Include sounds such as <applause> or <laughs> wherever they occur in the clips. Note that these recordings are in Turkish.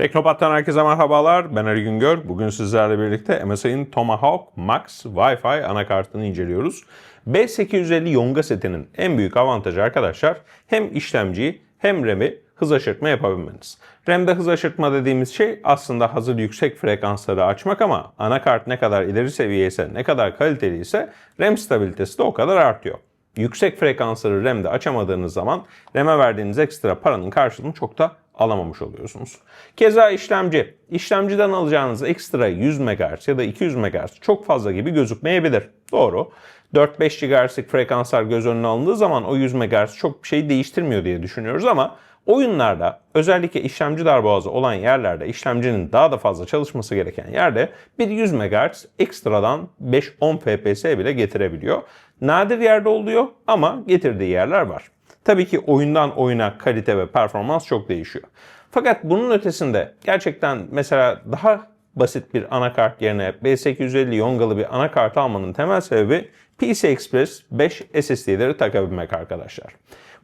Teknopat'tan herkese merhabalar. Ben Ali Güngör. Bugün sizlerle birlikte MSI'nin Tomahawk Max Wi-Fi anakartını inceliyoruz. B850 Yonga setinin en büyük avantajı arkadaşlar hem işlemciyi hem RAM'i hız aşırtma yapabilmeniz. RAM'de hız aşırtma dediğimiz şey aslında hazır yüksek frekansları açmak ama anakart ne kadar ileri seviye ise, ne kadar kaliteli ise RAM stabilitesi de o kadar artıyor. Yüksek frekansları RAM'de açamadığınız zaman RAM'e verdiğiniz ekstra paranın karşılığını çok da alamamış oluyorsunuz. Keza işlemci. İşlemciden alacağınız ekstra 100 MHz ya da 200 MHz çok fazla gibi gözükmeyebilir. Doğru. 4-5 GHz'lik frekanslar göz önüne alındığı zaman o 100 MHz çok bir şey değiştirmiyor diye düşünüyoruz ama oyunlarda özellikle işlemci darboğazı olan yerlerde işlemcinin daha da fazla çalışması gereken yerde bir 100 MHz ekstradan 5-10 FPS bile getirebiliyor. Nadir yerde oluyor ama getirdiği yerler var. Tabii ki oyundan oyuna kalite ve performans çok değişiyor. Fakat bunun ötesinde gerçekten mesela daha basit bir anakart yerine B850 yongalı bir anakart almanın temel sebebi PCI Express 5 SSD'leri takabilmek arkadaşlar.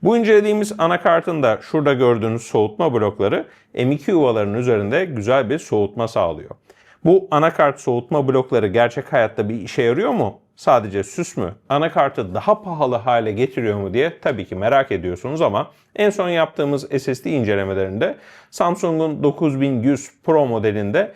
Bu incelediğimiz anakartın da şurada gördüğünüz soğutma blokları M2 yuvalarının üzerinde güzel bir soğutma sağlıyor. Bu anakart soğutma blokları gerçek hayatta bir işe yarıyor mu? Sadece süs mü? Anakartı daha pahalı hale getiriyor mu diye tabii ki merak ediyorsunuz ama en son yaptığımız SSD incelemelerinde Samsung'un 9100 Pro modelinde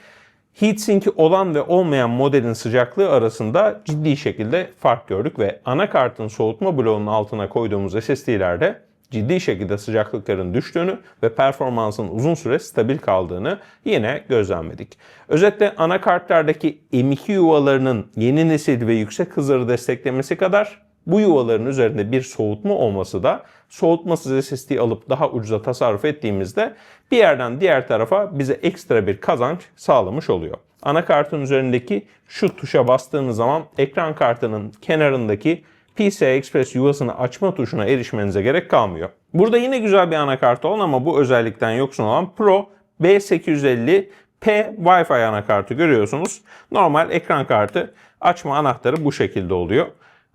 heatsink'i olan ve olmayan modelin sıcaklığı arasında ciddi şekilde fark gördük ve anakartın soğutma bloğunun altına koyduğumuz SSD'lerde ciddi şekilde sıcaklıkların düştüğünü ve performansın uzun süre stabil kaldığını yine gözlemledik. Özetle anakartlardaki M2 yuvalarının yeni nesil ve yüksek hızları desteklemesi kadar bu yuvaların üzerinde bir soğutma olması da soğutmasız SSD alıp daha ucuza tasarruf ettiğimizde bir yerden diğer tarafa bize ekstra bir kazanç sağlamış oluyor. Anakartın üzerindeki şu tuşa bastığınız zaman ekran kartının kenarındaki PCI Express yuvasını açma tuşuna erişmenize gerek kalmıyor. Burada yine güzel bir anakart olan ama bu özellikten yoksun olan Pro B850 P Wi-Fi anakartı görüyorsunuz. Normal ekran kartı açma anahtarı bu şekilde oluyor.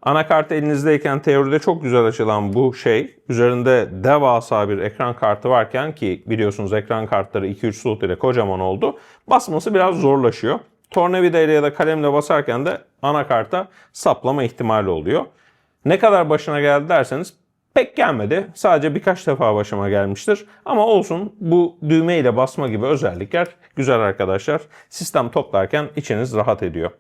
Anakart elinizdeyken teoride çok güzel açılan bu şey üzerinde devasa bir ekran kartı varken ki biliyorsunuz ekran kartları 2-3 slot ile kocaman oldu. Basması biraz zorlaşıyor. Tornavida ile ya da kalemle basarken de anakarta saplama ihtimali oluyor. Ne kadar başına geldi derseniz pek gelmedi. Sadece birkaç defa başıma gelmiştir. Ama olsun bu düğme ile basma gibi özellikler güzel arkadaşlar. Sistem toplarken içiniz rahat ediyor.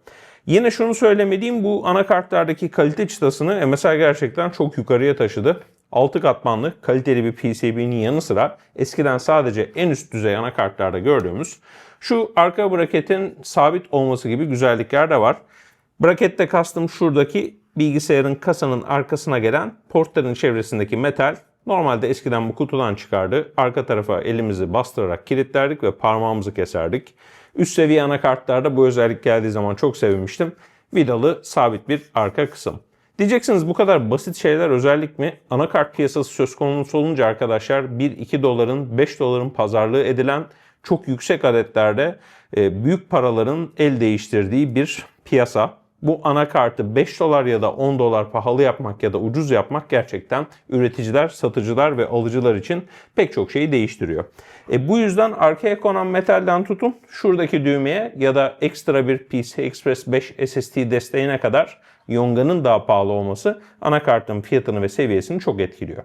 Yine şunu söylemeliyim bu anakartlardaki kalite çıtasını MSI gerçekten çok yukarıya taşıdı. 6 katmanlı kaliteli bir PCB'nin yanı sıra eskiden sadece en üst düzey anakartlarda gördüğümüz şu arka braketin sabit olması gibi güzellikler de var. Brakette kastım şuradaki bilgisayarın kasanın arkasına gelen portların çevresindeki metal normalde eskiden bu kutudan çıkardı. Arka tarafa elimizi bastırarak kilitlerdik ve parmağımızı keserdik. Üst seviye anakartlarda bu özellik geldiği zaman çok sevinmiştim. Vidalı sabit bir arka kısım. Diyeceksiniz bu kadar basit şeyler özellik mi? Anakart piyasası söz konusu olunca arkadaşlar 1-2 doların 5 doların pazarlığı edilen çok yüksek adetlerde e, büyük paraların el değiştirdiği bir piyasa bu anakartı 5 dolar ya da 10 dolar pahalı yapmak ya da ucuz yapmak gerçekten üreticiler, satıcılar ve alıcılar için pek çok şeyi değiştiriyor. E bu yüzden arkaya konan metalden tutun şuradaki düğmeye ya da ekstra bir PCI Express 5 SSD desteğine kadar Yonga'nın daha pahalı olması anakartın fiyatını ve seviyesini çok etkiliyor.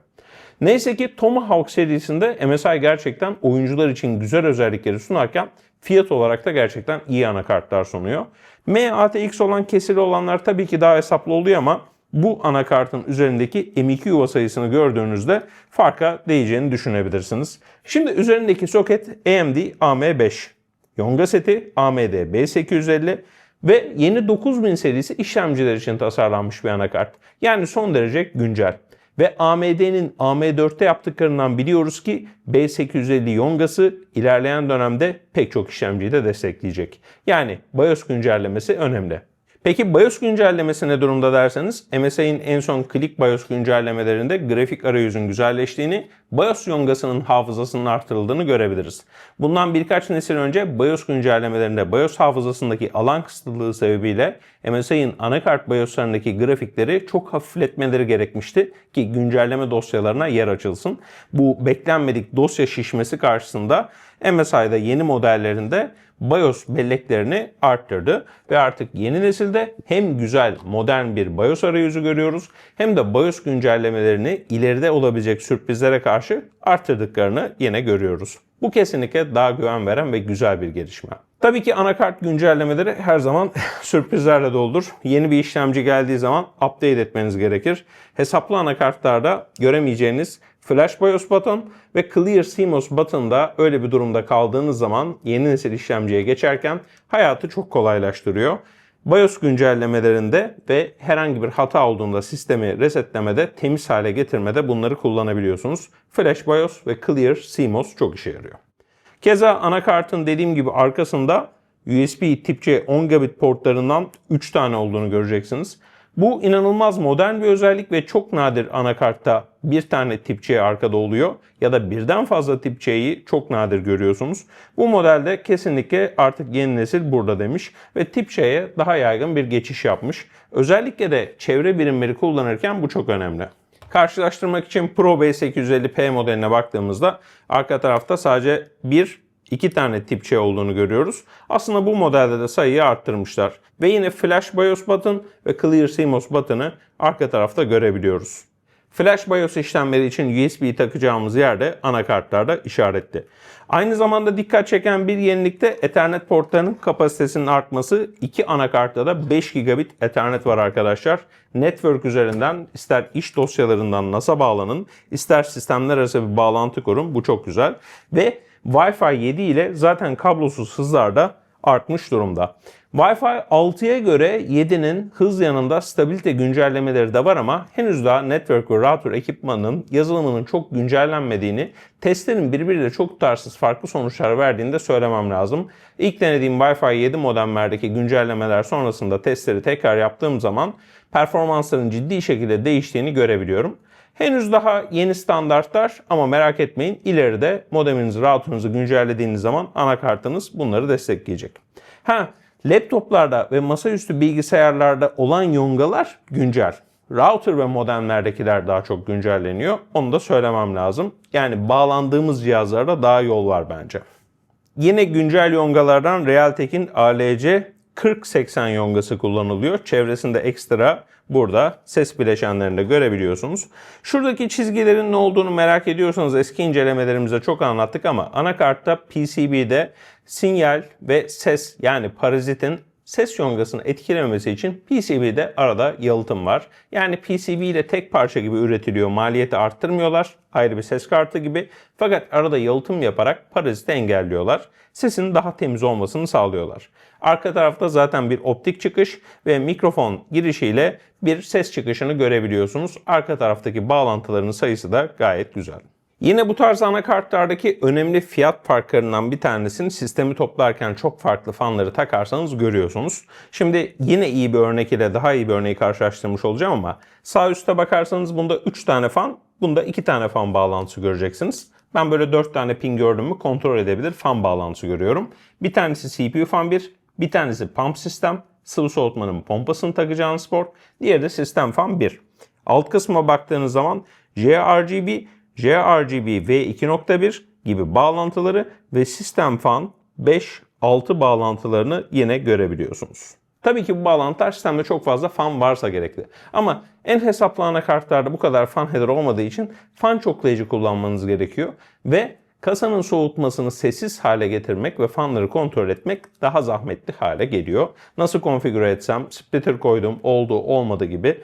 Neyse ki Tomahawk serisinde MSI gerçekten oyuncular için güzel özellikleri sunarken fiyat olarak da gerçekten iyi anakartlar sunuyor. MATX olan kesili olanlar tabii ki daha hesaplı oluyor ama bu anakartın üzerindeki M2 yuva sayısını gördüğünüzde farka değeceğini düşünebilirsiniz. Şimdi üzerindeki soket AMD AM5, Yonga seti AMD B850 ve yeni 9000 serisi işlemciler için tasarlanmış bir anakart. Yani son derece güncel. Ve AMD'nin AM4'te yaptıklarından biliyoruz ki B850 Yonga'sı ilerleyen dönemde pek çok işlemciyi de destekleyecek. Yani BIOS güncellemesi önemli. Peki BIOS güncellemesi ne durumda derseniz MSI'nin en son Click BIOS güncellemelerinde grafik arayüzün güzelleştiğini, BIOS yongasının hafızasının artırıldığını görebiliriz. Bundan birkaç nesil önce BIOS güncellemelerinde BIOS hafızasındaki alan kısıtlılığı sebebiyle MSI'nin anakart BIOS'larındaki grafikleri çok hafifletmeleri gerekmişti ki güncelleme dosyalarına yer açılsın. Bu beklenmedik dosya şişmesi karşısında MSI'da yeni modellerinde BIOS belleklerini arttırdı ve artık yeni nesilde hem güzel modern bir BIOS arayüzü görüyoruz hem de BIOS güncellemelerini ileride olabilecek sürprizlere karşı arttırdıklarını yine görüyoruz. Bu kesinlikle daha güven veren ve güzel bir gelişme. Tabii ki anakart güncellemeleri her zaman <laughs> sürprizlerle doludur. Yeni bir işlemci geldiği zaman update etmeniz gerekir. Hesaplı anakartlarda göremeyeceğiniz Flash BIOS button ve Clear CMOS button'da öyle bir durumda kaldığınız zaman yeni nesil işlemciye geçerken hayatı çok kolaylaştırıyor. BIOS güncellemelerinde ve herhangi bir hata olduğunda sistemi resetlemede, temiz hale getirmede bunları kullanabiliyorsunuz. Flash BIOS ve Clear CMOS çok işe yarıyor. Keza anakartın dediğim gibi arkasında USB tip C 10 gigabit portlarından 3 tane olduğunu göreceksiniz. Bu inanılmaz modern bir özellik ve çok nadir anakartta bir tane tip C arkada oluyor ya da birden fazla tip C'yi çok nadir görüyorsunuz. Bu modelde kesinlikle artık yeni nesil burada demiş ve tip C'ye daha yaygın bir geçiş yapmış. Özellikle de çevre birimleri kullanırken bu çok önemli. Karşılaştırmak için Pro B850P modeline baktığımızda arka tarafta sadece bir iki tane tip C olduğunu görüyoruz. Aslında bu modelde de sayıyı arttırmışlar. Ve yine Flash BIOS button ve Clear CMOS button'ı arka tarafta görebiliyoruz. Flash BIOS işlemleri için USB'yi takacağımız yerde anakartlarda işaretli. Aynı zamanda dikkat çeken bir yenilik de Ethernet portlarının kapasitesinin artması. İki anakartta da 5 gigabit Ethernet var arkadaşlar. Network üzerinden ister iş dosyalarından NAS'a bağlanın, ister sistemler arası bir bağlantı kurun. Bu çok güzel. Ve Wi-Fi 7 ile zaten kablosuz hızlar da artmış durumda. Wi-Fi 6'ya göre 7'nin hız yanında stabilite güncellemeleri de var ama henüz daha network ve router ekipmanının yazılımının çok güncellenmediğini, testlerin birbiriyle çok tutarsız farklı sonuçlar verdiğini de söylemem lazım. İlk denediğim Wi-Fi 7 modemlerdeki güncellemeler sonrasında testleri tekrar yaptığım zaman performansların ciddi şekilde değiştiğini görebiliyorum. Henüz daha yeni standartlar ama merak etmeyin ileride modeminizi, router'ınızı güncellediğiniz zaman anakartınız bunları destekleyecek. Ha, laptoplarda ve masaüstü bilgisayarlarda olan yongalar güncel. Router ve modemlerdekiler daha çok güncelleniyor. Onu da söylemem lazım. Yani bağlandığımız cihazlarda daha yol var bence. Yine güncel yongalardan Realtek'in ALC 4080 yongası kullanılıyor. Çevresinde ekstra burada ses bileşenlerini de görebiliyorsunuz. Şuradaki çizgilerin ne olduğunu merak ediyorsanız eski incelemelerimizde çok anlattık ama anakartta PCB'de sinyal ve ses yani parazitin ses yongasını etkilememesi için PCB'de arada yalıtım var. Yani PCB ile tek parça gibi üretiliyor. Maliyeti arttırmıyorlar. Ayrı bir ses kartı gibi. Fakat arada yalıtım yaparak paraziti engelliyorlar. Sesin daha temiz olmasını sağlıyorlar. Arka tarafta zaten bir optik çıkış ve mikrofon girişiyle bir ses çıkışını görebiliyorsunuz. Arka taraftaki bağlantıların sayısı da gayet güzel. Yine bu tarz anakartlardaki önemli fiyat farklarından bir tanesini sistemi toplarken çok farklı fanları takarsanız görüyorsunuz. Şimdi yine iyi bir örnek ile daha iyi bir örneği karşılaştırmış olacağım ama sağ üstte bakarsanız bunda 3 tane fan, bunda 2 tane fan bağlantısı göreceksiniz. Ben böyle 4 tane pin gördüm mü kontrol edebilir fan bağlantısı görüyorum. Bir tanesi CPU fan 1, bir tanesi pump sistem, sıvı soğutmanın pompasını takacağınız port, diğeri de sistem fan 1. Alt kısma baktığınız zaman JRGB JRGB V2.1 gibi bağlantıları ve sistem fan 5-6 bağlantılarını yine görebiliyorsunuz. Tabii ki bu bağlantılar sistemde çok fazla fan varsa gerekli. Ama en hesaplı anakartlarda bu kadar fan header olmadığı için fan çoklayıcı kullanmanız gerekiyor. Ve kasanın soğutmasını sessiz hale getirmek ve fanları kontrol etmek daha zahmetli hale geliyor. Nasıl konfigüre etsem, splitter koydum, oldu, olmadı gibi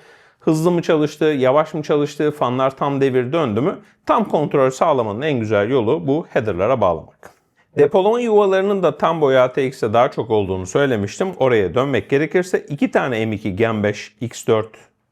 hızlı mı çalıştı, yavaş mı çalıştı, fanlar tam devir döndü mü? Tam kontrol sağlamanın en güzel yolu bu header'lara bağlamak. Depolama yuvalarının da tam boy ATX'e daha çok olduğunu söylemiştim. Oraya dönmek gerekirse 2 tane M2 Gen 5 X4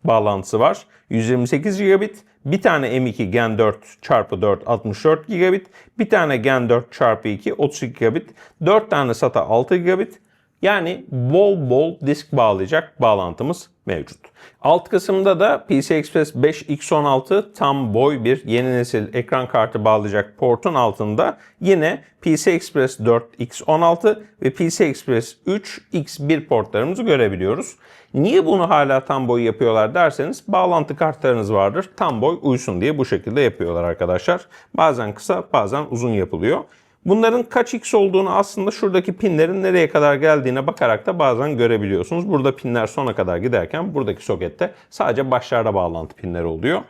bağlantısı var. 128 gigabit. Bir tane M2 Gen 4 çarpı 4 64 gigabit. Bir tane Gen 4 çarpı 2 32 gigabit. 4 tane SATA 6 gigabit. Yani bol bol disk bağlayacak bağlantımız mevcut. Alt kısımda da PCI Express 5 X16 tam boy bir yeni nesil ekran kartı bağlayacak portun altında yine PCI Express 4 X16 ve PCI Express 3 X1 portlarımızı görebiliyoruz. Niye bunu hala tam boy yapıyorlar derseniz bağlantı kartlarınız vardır. Tam boy uysun diye bu şekilde yapıyorlar arkadaşlar. Bazen kısa bazen uzun yapılıyor. Bunların kaç X olduğunu aslında şuradaki pinlerin nereye kadar geldiğine bakarak da bazen görebiliyorsunuz. Burada pinler sona kadar giderken buradaki sokette sadece başlarda bağlantı pinleri oluyor.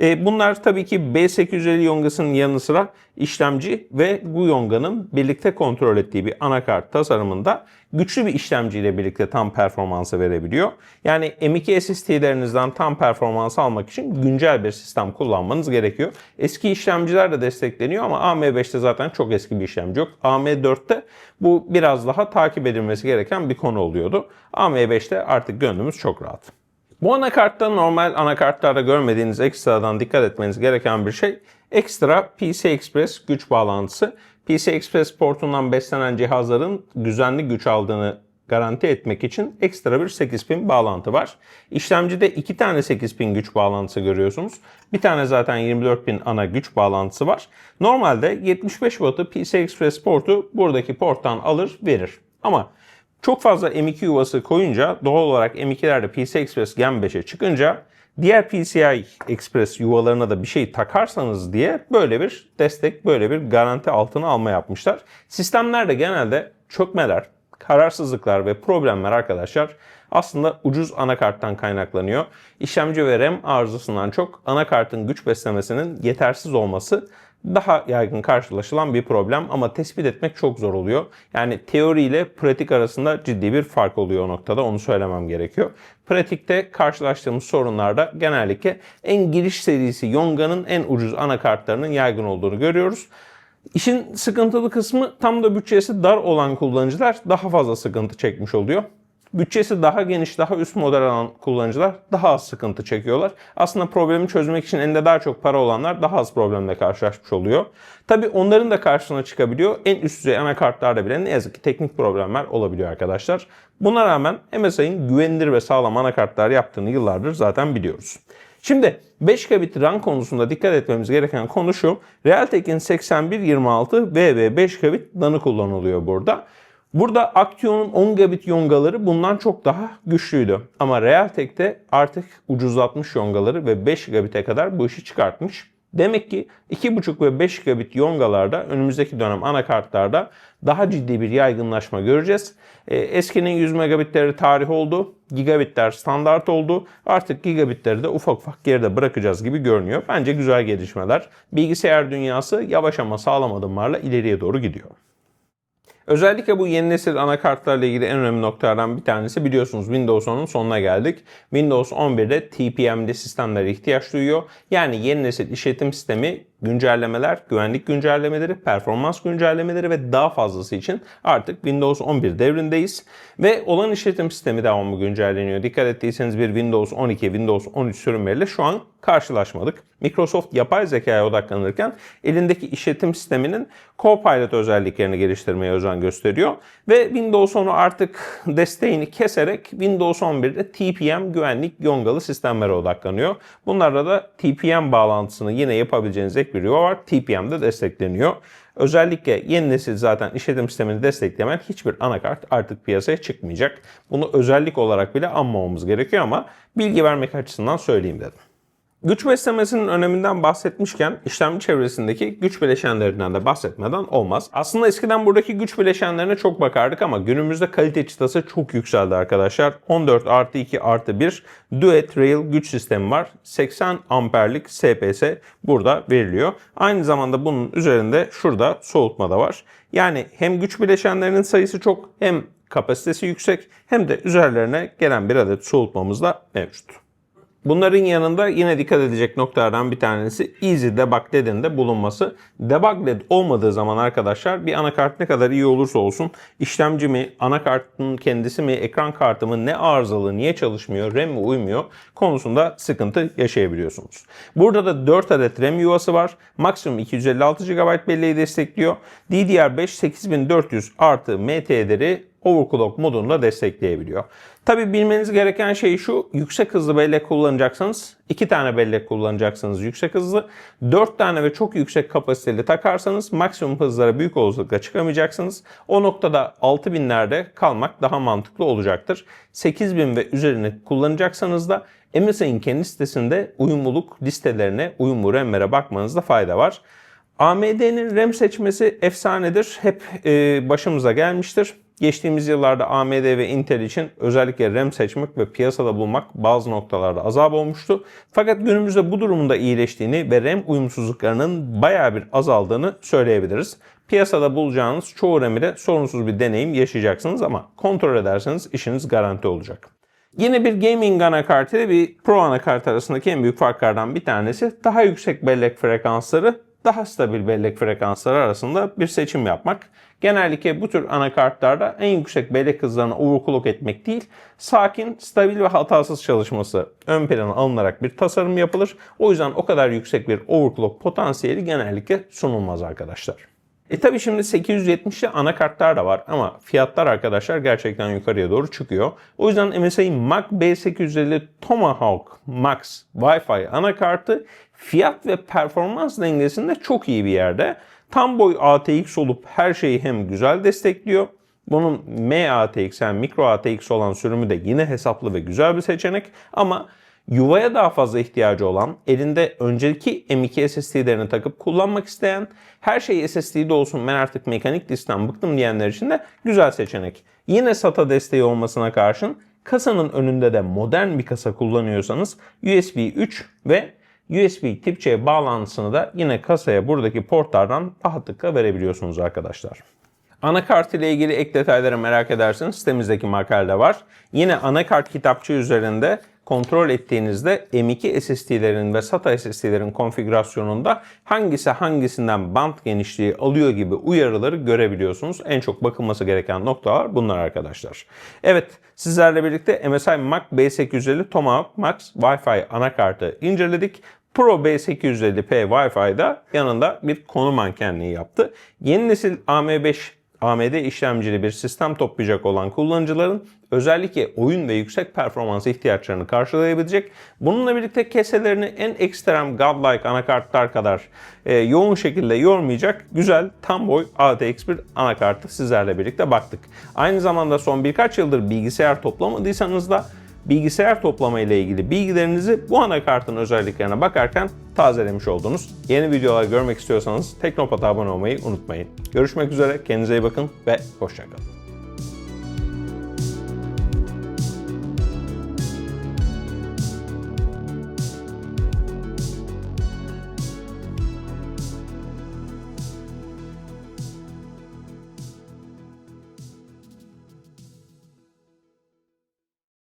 E, bunlar tabii ki B850 yongasının yanı sıra işlemci ve bu yonganın birlikte kontrol ettiği bir anakart tasarımında güçlü bir işlemciyle birlikte tam performansı verebiliyor. Yani M2 SSD'lerinizden tam performans almak için güncel bir sistem kullanmanız gerekiyor. Eski işlemciler de destekleniyor ama AM5'te zaten çok eski bir işlemci yok. AM4'te bu biraz daha takip edilmesi gereken bir konu oluyordu. AM5'te artık gönlümüz çok rahat. Bu anakartta normal anakartlarda görmediğiniz ekstradan dikkat etmeniz gereken bir şey ekstra PCI Express güç bağlantısı. PCI Express portundan beslenen cihazların düzenli güç aldığını garanti etmek için ekstra bir 8 pin bağlantı var. İşlemcide iki tane 8 pin güç bağlantısı görüyorsunuz. Bir tane zaten 24 pin ana güç bağlantısı var. Normalde 75 wattı PCI Express portu buradaki porttan alır verir. Ama çok fazla M2 yuvası koyunca doğal olarak M2'lerde PCI Express Gen 5'e çıkınca diğer PCI Express yuvalarına da bir şey takarsanız diye böyle bir destek, böyle bir garanti altına alma yapmışlar. Sistemlerde genelde çökmeler, kararsızlıklar ve problemler arkadaşlar aslında ucuz anakarttan kaynaklanıyor. İşlemci ve RAM arızasından çok anakartın güç beslemesinin yetersiz olması daha yaygın karşılaşılan bir problem ama tespit etmek çok zor oluyor. Yani teori ile pratik arasında ciddi bir fark oluyor o noktada onu söylemem gerekiyor. Pratikte karşılaştığımız sorunlarda genellikle en giriş serisi Yonga'nın en ucuz anakartlarının yaygın olduğunu görüyoruz. İşin sıkıntılı kısmı tam da bütçesi dar olan kullanıcılar daha fazla sıkıntı çekmiş oluyor. Bütçesi daha geniş, daha üst model alan kullanıcılar daha az sıkıntı çekiyorlar. Aslında problemi çözmek için elinde daha çok para olanlar daha az problemle karşılaşmış oluyor. Tabi onların da karşısına çıkabiliyor. En üst düzey anakartlarda bile ne yazık ki teknik problemler olabiliyor arkadaşlar. Buna rağmen MSI'nin güvenilir ve sağlam anakartlar yaptığını yıllardır zaten biliyoruz. Şimdi 5 gigabit RAM konusunda dikkat etmemiz gereken konu şu. Realtek'in 8126 VV 5 gigabit NAN'ı kullanılıyor burada. Burada Action'un 10 gigabit yongaları bundan çok daha güçlüydü. Ama Realtek'te artık ucuzlatmış yongaları ve 5 gigabit'e kadar bu işi çıkartmış. Demek ki 2.5 ve 5 gigabit yongalarda önümüzdeki dönem anakartlarda daha ciddi bir yaygınlaşma göreceğiz. E, eskinin 100 megabitleri tarih oldu. Gigabitler standart oldu. Artık gigabitleri de ufak ufak geride bırakacağız gibi görünüyor. Bence güzel gelişmeler. Bilgisayar dünyası yavaş ama sağlam adımlarla ileriye doğru gidiyor. Özellikle bu yeni nesil anakartlarla ilgili en önemli noktalardan bir tanesi biliyorsunuz Windows 10'un sonuna geldik. Windows 11'de TPM'li sistemlere ihtiyaç duyuyor. Yani yeni nesil işletim sistemi güncellemeler, güvenlik güncellemeleri, performans güncellemeleri ve daha fazlası için artık Windows 11 devrindeyiz. Ve olan işletim sistemi devamlı güncelleniyor. Dikkat ettiyseniz bir Windows 12, Windows 13 sürümleriyle şu an karşılaşmadık. Microsoft yapay zekaya odaklanırken elindeki işletim sisteminin Copilot özelliklerini geliştirmeye özen gösteriyor. Ve Windows 10'u artık desteğini keserek Windows 11'de TPM güvenlik yongalı sistemlere odaklanıyor. Bunlarda da TPM bağlantısını yine yapabileceğiniz ek bir yuva var. TPM de destekleniyor. Özellikle yeni nesil zaten işletim sistemini desteklemen hiçbir anakart artık piyasaya çıkmayacak. Bunu özellik olarak bile anmamamız gerekiyor ama bilgi vermek açısından söyleyeyim dedim. Güç beslemesinin öneminden bahsetmişken işlemci çevresindeki güç bileşenlerinden de bahsetmeden olmaz. Aslında eskiden buradaki güç bileşenlerine çok bakardık ama günümüzde kalite çıtası çok yükseldi arkadaşlar. 14 artı 2 artı 1 Duet Rail güç sistemi var. 80 amperlik SPS burada veriliyor. Aynı zamanda bunun üzerinde şurada soğutma da var. Yani hem güç bileşenlerinin sayısı çok hem kapasitesi yüksek hem de üzerlerine gelen bir adet soğutmamız da mevcut. Bunların yanında yine dikkat edecek noktalardan bir tanesi Easy Debug LED'in de bulunması. Debug LED olmadığı zaman arkadaşlar bir anakart ne kadar iyi olursa olsun işlemci mi, anakartın kendisi mi, ekran kartı mı ne arızalı, niye çalışmıyor, RAM mi uymuyor konusunda sıkıntı yaşayabiliyorsunuz. Burada da 4 adet RAM yuvası var. Maksimum 256 GB belleği destekliyor. DDR5 8400 artı MT'leri overclock modunda destekleyebiliyor. Tabi bilmeniz gereken şey şu. Yüksek hızlı bellek kullanacaksanız 2 tane bellek kullanacaksınız yüksek hızlı. 4 tane ve çok yüksek kapasiteli takarsanız maksimum hızlara büyük olasılıkla çıkamayacaksınız. O noktada 6000'lerde kalmak daha mantıklı olacaktır. 8000 ve üzerini kullanacaksanız da MSI'nin kendi sitesinde uyumluluk listelerine, uyumlu RAM'lere bakmanızda fayda var. AMD'nin RAM seçmesi efsanedir. Hep e, başımıza gelmiştir. Geçtiğimiz yıllarda AMD ve Intel için özellikle RAM seçmek ve piyasada bulmak bazı noktalarda azap olmuştu. Fakat günümüzde bu durumun da iyileştiğini ve RAM uyumsuzluklarının bayağı bir azaldığını söyleyebiliriz. Piyasada bulacağınız çoğu RAM ile sorunsuz bir deneyim yaşayacaksınız ama kontrol ederseniz işiniz garanti olacak. Yine bir gaming anakart ile bir pro anakart arasındaki en büyük farklardan bir tanesi daha yüksek bellek frekansları daha stabil bellek frekansları arasında bir seçim yapmak. Genellikle bu tür anakartlarda en yüksek bellek hızlarını overclock etmek değil, sakin, stabil ve hatasız çalışması ön plana alınarak bir tasarım yapılır. O yüzden o kadar yüksek bir overclock potansiyeli genellikle sunulmaz arkadaşlar. E tabi şimdi 870'li anakartlar da var ama fiyatlar arkadaşlar gerçekten yukarıya doğru çıkıyor. O yüzden MSI'nin Mac B850 Tomahawk Max Wi-Fi anakartı fiyat ve performans dengesinde çok iyi bir yerde. Tam boy ATX olup her şeyi hem güzel destekliyor. Bunun MATX yani mikro ATX olan sürümü de yine hesaplı ve güzel bir seçenek ama yuvaya daha fazla ihtiyacı olan, elinde önceki M2 SSD'lerini takıp kullanmak isteyen, her şey SSD'de olsun ben artık mekanik diskten bıktım diyenler için de güzel seçenek. Yine SATA desteği olmasına karşın kasanın önünde de modern bir kasa kullanıyorsanız USB 3 ve USB tip C bağlantısını da yine kasaya buradaki portlardan rahatlıkla verebiliyorsunuz arkadaşlar. Anakart ile ilgili ek detayları merak ederseniz sitemizdeki makalede var. Yine anakart kitapçı üzerinde kontrol ettiğinizde M2 SSD'lerin ve SATA SSD'lerin konfigürasyonunda hangisi hangisinden band genişliği alıyor gibi uyarıları görebiliyorsunuz. En çok bakılması gereken noktalar bunlar arkadaşlar. Evet sizlerle birlikte MSI Mac B850 Tomahawk Max Wi-Fi anakartı inceledik. Pro B850P Wi-Fi'da yanında bir konu mankenliği yaptı. Yeni nesil AM5 AMD işlemcili bir sistem toplayacak olan kullanıcıların özellikle oyun ve yüksek performans ihtiyaçlarını karşılayabilecek. Bununla birlikte keselerini en ekstrem godlike anakartlar kadar e, yoğun şekilde yormayacak güzel tam boy ATX bir anakartı sizlerle birlikte baktık. Aynı zamanda son birkaç yıldır bilgisayar toplamadıysanız da bilgisayar toplama ile ilgili bilgilerinizi bu anakartın özelliklerine bakarken tazelemiş oldunuz. Yeni videolar görmek istiyorsanız Teknopat'a abone olmayı unutmayın. Görüşmek üzere, kendinize iyi bakın ve hoşçakalın.